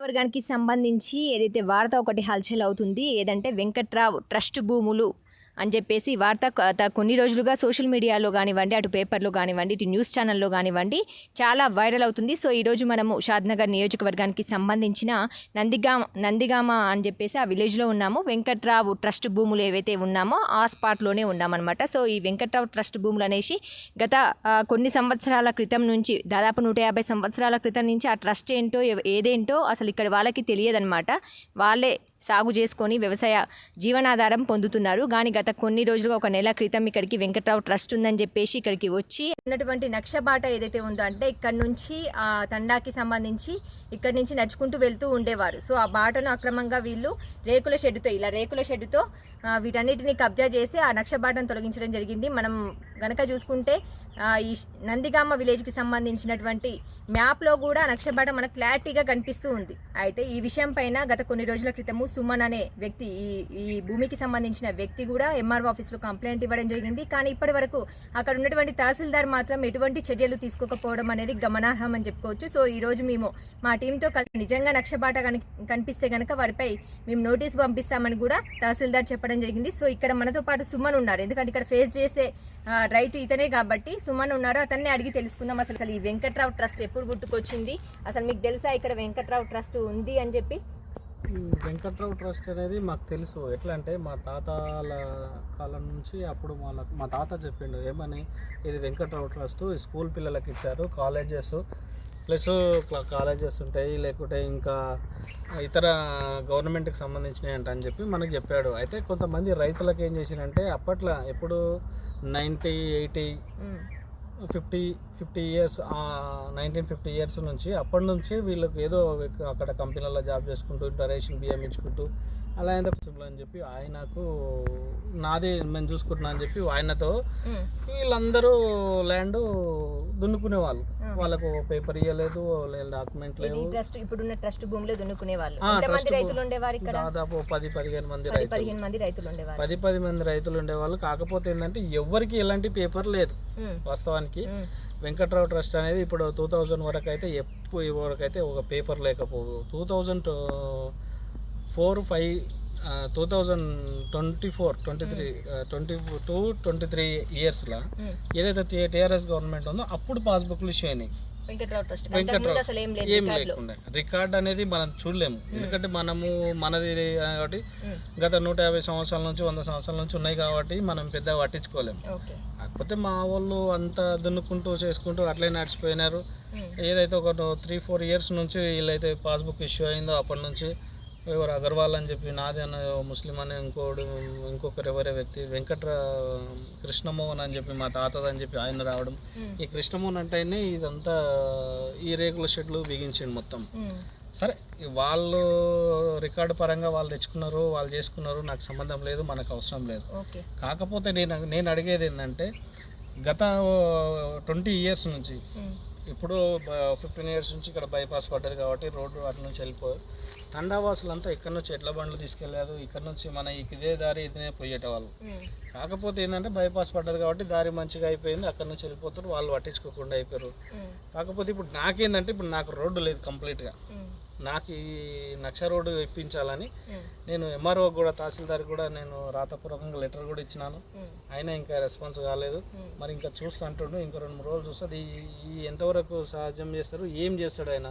వర్గానికి సంబంధించి ఏదైతే వార్త ఒకటి హల్చల్ అవుతుంది ఏదంటే వెంకట్రావు ట్రస్ట్ భూములు. అని చెప్పేసి వార్త కొన్ని రోజులుగా సోషల్ మీడియాలో కానివ్వండి అటు పేపర్లో కానివ్వండి ఇటు న్యూస్ ఛానల్లో కానివ్వండి చాలా వైరల్ అవుతుంది. సో ఈరోజు మనము షాద్నగర్ నియోజకవర్గానికి సంబంధించిన నందిగామ నందిగామ అని చెప్పేసి ఆ విలేజ్లో ఉన్నాము. వెంకట్రావు ట్రస్ట్ భూములు ఏవైతే ఉన్నామో ఆ స్పాట్లోనే ఉన్నామన్నమాట. సో ఈ వెంకట్రావు ట్రస్ట్ భూములు అనేసి గత కొన్ని సంవత్సరాల క్రితం నుంచి దాదాపు నూట యాభై సంవత్సరాల క్రితం నుంచి ఆ ట్రస్ట్ ఏంటో ఏదేంటో అసలు ఇక్కడ వాళ్ళకి తెలియదన్నమాట. వాళ్ళే సాగు చేసుకొని వ్యవసాయ జీవనాధారం పొందుతున్నారు. కానీ గత కొన్ని రోజులుగా ఒక నెల క్రితం ఇక్కడికి వెంకట్రావు ట్రస్ట్ ఉందని చెప్పేసి ఇక్కడికి వచ్చి ఉన్నటువంటి నక్షబాట ఏదైతే ఉందో అంటే ఇక్కడ నుంచి ఆ తండాకి సంబంధించి ఇక్కడ నుంచి నడుచుకుంటూ వెళ్తూ ఉండేవారు. సో ఆ బాటను అక్రమంగా వీళ్ళు రేకుల షెడ్డుతో ఇలా రేకుల షెడ్డుతో వీటన్నిటిని కబ్జా చేసి ఆ నక్షబాటను తొలగించడం జరిగింది. మనం గనక చూసుకుంటే ఈ నందిగామ విలేజ్కి సంబంధించినటువంటి మ్యాప్లో కూడా నక్షబాట మనకు క్లారిటీగా కనిపిస్తూ ఉంది. అయితే ఈ విషయం పైన గత కొన్ని రోజుల క్రితము సుమన్ అనే వ్యక్తి ఈ ఈ భూమికి సంబంధించిన వ్యక్తి కూడా ఎంఆర్ఓ ఆఫీస్లో కంప్లైంట్ ఇవ్వడం జరిగింది. కానీ ఇప్పటి వరకు అక్కడ ఉన్నటువంటి తహసీల్దార్ మాత్రం ఎటువంటి చర్యలు తీసుకోకపోవడం అనేది గమనార్హం అని చెప్పుకోవచ్చు. సో ఈ రోజు మేము మా టీంతో కలిసి నిజంగా నక్షబాట కనిపిస్తే కనుక వారిపై మేము నోటీస్ పంపిస్తామని కూడా తహసీల్దార్ చెప్పడం జరిగింది. సో ఇక్కడ మనతో పాటు సుమన్ ఉన్నారు. ఎందుకంటే ఇక్కడ ఫేస్ చేసే రైతు ఇతనే కాబట్టి సుమన్ ఉన్నారు అతన్ని అడిగి తెలుసుకుందాం. అసలు అసలు ఈ వెంకట్రావు ట్రస్ట్ ఎప్పుడు పుట్టుకొచ్చింది అసలు మీకు తెలుసా ఇక్కడ వెంకట్రావు ట్రస్ట్ ఉంది అని చెప్పి? ఈ వెంకట్రావు ట్రస్ట్ అనేది మాకు తెలుసు. ఎట్లా అంటే మా తాతల కాలం నుంచి అప్పుడు వాళ్ళ మా తాత చెప్పిండు ఏమని? ఇది వెంకట్రావు ట్రస్ట్. స్కూల్ పిల్లలకి ఇచ్చారు కాలేజెస్. ప్లస్ కాలేజెస్ ఉంటాయి లేకుంటే ఇంకా ఇతర గవర్నమెంట్కి సంబంధించినవి అంట అని చెప్పి మనకు చెప్పాడు. అయితే కొంతమంది రైతులకు ఏం చేసినంటే అప్పట్లో ఎప్పుడు ninety eighty fifty fifty years nineteen fifty years నుంచి అప్పటి నుంచి వీళ్ళకి ఏదో అక్కడ కంపెనీలలో జాబ్ చేసుకుంటూ ఇట్లా బియ్యం ఇచ్చుకుంటూ అలా ఎంత అని చెప్పి ఆయనకు నాది మేము చూసుకుంటున్నా అని చెప్పి ఆయనతో వీళ్ళందరూ ల్యాండ్ దున్నుకునే వాళ్ళు. వాళ్ళకు పేపర్ ఇవ్వలేదు డాక్యుమెంట్ లేవు. ట్రస్ట్ ఇప్పుడున్న ట్రస్ట్ భూమిలో దున్నుకునే వాళ్ళు ఎంతమంది రైతులు ఉండేవారు ఇక్కడ? దాదాపు పది పదిహేను మంది పదిహేను మంది రైతులు ఉండేవారు. పది పది మంది రైతులు ఉండేవాళ్ళు. కాకపోతే ఏంటంటే ఎవరికి ఎలాంటి పేపర్ లేదు వాస్తవానికి. వెంకట్రావు ట్రస్ట్ అనేది ఇప్పుడు టూ థౌజండ్ వరకు అయితే ఎప్పుడు వరకు అయితే ఒక paper లేకపోవు two thousand four five two thousand twenty four twenty three twenty two twenty three ఇయర్స్లో. ఏదైతే టీఆర్ఎస్ గవర్నమెంట్ ఉందో అప్పుడు పాస్బుక్లు ఇష్యూ అయినాయి. ఏం. లేకుండా. రికార్డ్ అనేది మనం చూడలేము. ఎందుకంటే మనము మనది కాబట్టి ఉమ్, గత నూట యాభై సంవత్సరాల నుంచి వంద సంవత్సరాల నుంచి ఉన్నాయి కాబట్టి మనం పెద్దగా పట్టించుకోలేము. కాకపోతే మా వాళ్ళు అంతా దున్నుకుంటూ చేసుకుంటూ అట్లే నడిచిపోయినారు. ఉమ్, ఏదైతే ఒక త్రీ ఫోర్ ఇయర్స్ నుంచి వీళ్ళైతే పాస్బుక్ ఇష్యూ అయిందో అప్పటి నుంచి ఎవరు అగర్వాల్ అని చెప్పి నాది అన్న ముస్లిం అనే ఇంకోడు ఇంకొకరు ఎవరే వ్యక్తి వెంకట్ర కృష్ణమోహన్ అని చెప్పి మా తాతది అని చెప్పి ఆయన రావడం. ఈ కృష్ణమోహన్ అంటేనే ఇదంతా ఈ రేకుల షెడ్లు బిగించిండు మొత్తం. సరే వాళ్ళు రికార్డు పరంగా వాళ్ళు తెచ్చుకున్నారు వాళ్ళు చేసుకున్నారు నాకు సంబంధం లేదు మనకు అవసరం లేదు. ఓకే. కాకపోతే నేను నేను అడిగేది ఏంటంటే గత ట్వంటీ ఇయర్స్ నుంచి ఇప్పుడు ఫిఫ్టీన్ ఇయర్స్ నుంచి ఇక్కడ బైపాస్ పడ్డది కాబట్టి రోడ్డు అటు నుంచి వెళ్ళిపోయి తండావాసులంతా ఇక్కడ నుంచి ఎడ్ల బండ్లు తీసుకెళ్ళారు. ఇక్కడ నుంచి మన ఇదే దారి ఇదే పోయేటవాళ్ళు కాకపోతే ఏంటంటే బైపాస్ పడ్డది కాబట్టి దారి మంచిగా అయిపోయింది. అక్కడ నుంచి వెళ్ళిపోతారు. వాళ్ళు పట్టించుకోకుండా అయిపోయారు. కాకపోతే ఇప్పుడు నాకేందంటే ఇప్పుడు నాకు రోడ్డు లేదు కంప్లీట్గా. నాకు ఈ నక్ష రోడ్డు ఇప్పించాలని నేను ఎంఆర్ఓ కూడా తహసీల్దార్ కూడా నేను రాతపూర్వకంగా లెటర్ కూడా ఇచ్చినాను. అయినా ఇంకా రెస్పాన్స్ కాలేదు. మరి ఇంకా చూస్తూ అంటుండు ఇంకో రెండు మూడు రోజులు చూస్తుంది ఈ ఎంతవరకు సాధ్యం చేస్తారు ఏం చేస్తాడు ఆయన?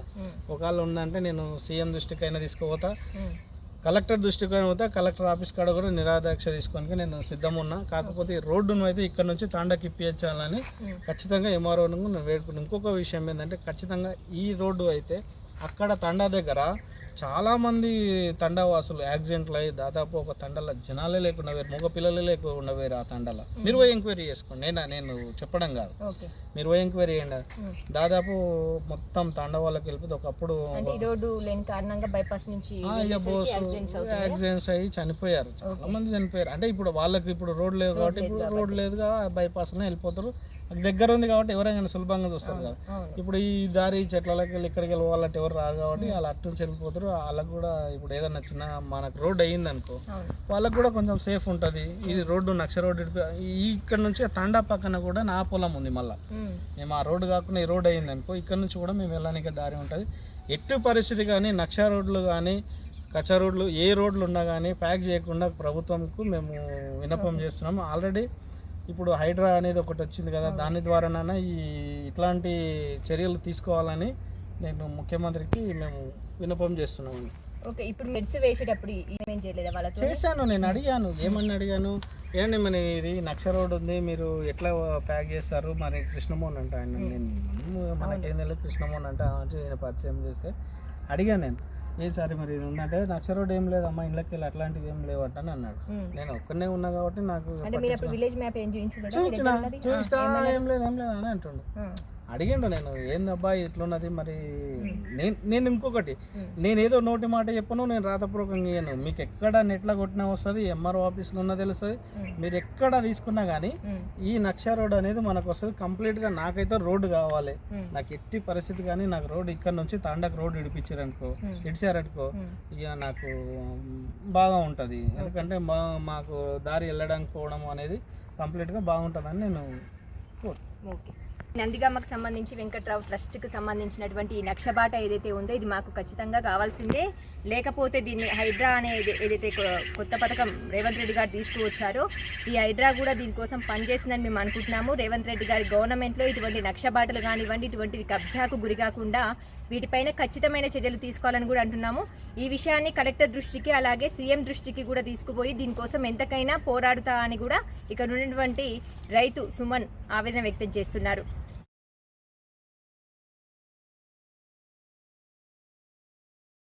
ఒకవేళ ఉందంటే నేను సీఎం దృష్టికి అయినా తీసుకుపోతా కలెక్టర్ దృష్టికి పోతా. కలెక్టర్ ఆఫీస్ కాడ కూడా నిరాదీక్ష తీసుకోనికి నేను సిద్ధం ఉన్నా కాకపోతే ఈ రోడ్డును అయితే ఇక్కడ నుంచి తాండాకి ఇప్పించాలని ఖచ్చితంగా ఎంఆర్ఓ నేను వేడుకున్నాను ఇంకొక విషయం ఏంటంటే ఖచ్చితంగా ఈ రోడ్డు అయితే అక్కడ తండా దగ్గర చాలామంది తండావాసులు యాక్సిడెంట్లు అయ్యి దాదాపు ఒక తండాల జనాలే లేకుండా వేరు మగ పిల్లలే లేకుండా వేరు ఆ తండాల. మీరు పోయి ఎంక్వైరీ చేసుకోండి. నేను? నేను చెప్పడం కాదు. మీరు పోయి ఎంక్వైరీ చేయండి. దాదాపు మొత్తం తండా వాళ్ళకి వెళ్ళిపోతే ఒకప్పుడు యాక్సిడెంట్స్ అయ్యి చనిపోయారు. చాలా మంది చనిపోయారు. అంటే ఇప్పుడు వాళ్ళకి ఇప్పుడు రోడ్ లేదు కాబట్టి ఇప్పుడు రోడ్ లేదుగా బైపాస్ వెళ్ళిపోతారు. దగ్గర ఉంది కాబట్టి ఎవరైనా సులభంగా చూస్తారు కదా. ఇప్పుడు ఈ దారి చెట్లకి వెళ్ళి ఇక్కడికి వెళ్ళి వాళ్ళంటే ఎవరు రారు కాబట్టి వాళ్ళు అటు నుంచి వెళ్ళిపోతారు వాళ్ళకి కూడా ఇప్పుడు ఏదన్నా చిన్న మనకు రోడ్ అయ్యింది అనుకో వాళ్ళకి కూడా కొంచెం సేఫ్ ఉంటుంది. ఇది రోడ్డు నక్ష రోడ్డు ఇక్కడ నుంచి తండా పక్కన కూడా నా పొలం ఉంది మళ్ళీ. మేము ఆ రోడ్డు కాకుండా ఈ రోడ్ అయ్యింది అనుకో ఇక్కడ నుంచి కూడా మేము వెళ్ళడానికి దారి ఉంటుంది. ఎట్టి పరిస్థితి కానీ నక్షా రోడ్లు కానీ కచ్చా రోడ్లు ఏ రోడ్లు ఉన్నా కానీ ప్యాక్ చేయకుండా ప్రభుత్వంకు మేము విన్నపం చేస్తున్నాము. ఆల్రెడీ ఇప్పుడు హైడ్రా అనేది ఒకటి వచ్చింది కదా దాని ద్వారానైనా ఈ ఇట్లాంటి చర్యలు తీసుకోవాలని నేను ముఖ్యమంత్రికి మేము విన్నపం చేస్తున్నాము ఓకే ఇప్పుడు మెడ్స్ వేసేటప్పుడు ఏమేం చేయలేదా వాళ్ళతో? చేశాను నేను అడిగాను. ఏమని అడిగాను? ఏంటి మరి ఇది నక్ష రోడ్ ఉంది మీరు ఎట్లా ప్యాక్ చేస్తారు? మరి కృష్ణమోహన్ అంట ఆయన. నేను మనకేం తెలియదు కృష్ణమోహన్ అంటే ఈయన పరిచయం చేస్తే అడిగాను నేను. ఏ సరే మరి ఇది ఉందంటే నక్ష రోడ్ ఏం లేదమ్మా ఇళ్ళకి వెళ్ళి అట్లాంటివి ఏం లేవట అని అన్నాడు. నేను ఒక్కనే ఉన్నా కాబట్టి నాకు అంటే మ్యాప్ ఏం లేదు. ఏం లేదు అని అంటుండు. అడిగిండు నేను ఏందబ్బా ఇట్లున్నది మరి నేను నేను ఇంకొకటి. నేను ఏదో నోటి మాట చెప్పను నేను రాతపూర్వకంగా ఇయ్యను మీకు ఎక్కడ నెట్లో కొట్టినా వస్తుంది ఎంఆర్ఓ ఆఫీస్లో ఉన్నా తెలుస్తుంది. మీరు ఎక్కడ తీసుకున్నా కానీ. ఈ నక్షా రోడ్ అనేది మనకు వస్తుంది కంప్లీట్గా నాకైతే రోడ్డు కావాలి. నాకు ఎట్టి పరిస్థితి కానీ నాకు రోడ్ ఇక్కడ నుంచి తాండకు రోడ్ ఇడిపించారనుకో. ఇడిచారనుకో. ఇక నాకు బాగా ఉంటుంది ఎందుకంటే మా మాకు దారి వెళ్ళడానికి పోవడం అనేది కంప్లీట్గా బాగుంటుందని నేను కోరు ఓకే నందిగామకు సంబంధించి వెంకట్రావు ట్రస్ట్కి సంబంధించినటువంటి ఈ నక్షబాట ఏదైతే ఉందో ఇది మాకు ఖచ్చితంగా కావాల్సిందే. లేకపోతే దీన్ని హైడ్రా అనేది ఏదైతే కొత్త పథకం రేవంత్ రెడ్డి గారు తీసుకువచ్చారో ఈ హైడ్రా కూడా దీనికోసం పనిచేసిందని మేము అనుకుంటున్నాము. రేవంత్ రెడ్డి గారి గవర్నమెంట్లో ఇటువంటి నక్షబాటలు కానివ్వండి ఇటువంటివి కబ్జాకు గురి కాకుండా వీటిపైన ఖచ్చితమైన చర్యలు తీసుకోవాలని కూడా అంటున్నాము. ఈ విషయాన్ని కలెక్టర్ దృష్టికి అలాగే సీఎం దృష్టికి కూడా తీసుకుపోయి దీనికోసం ఎంతకైనా పోరాడుతా అని కూడా ఇక్కడ ఉన్నటువంటి రైతు సుమన్ ఆవేదన వ్యక్తం చేస్తున్నారు.